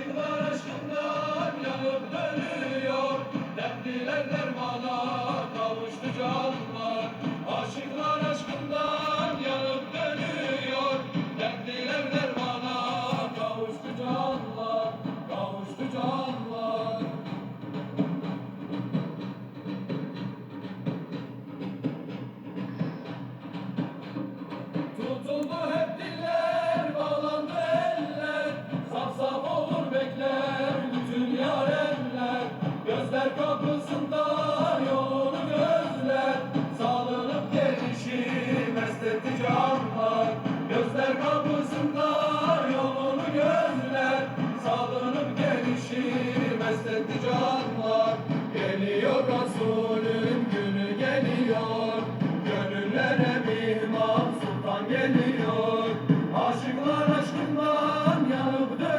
Aşıklar aşkından yanıp dönüyor. Dertliler dermana kavuştu canlar Zafer kapısında yolu gözler Salınıp gelişimez dedi canlar Gözler kapısında yolunu gözler Salınıp gelişimez dedi canlar Geliyor Resulün günü geliyor. Gönüllere bir mahsultan geliyor.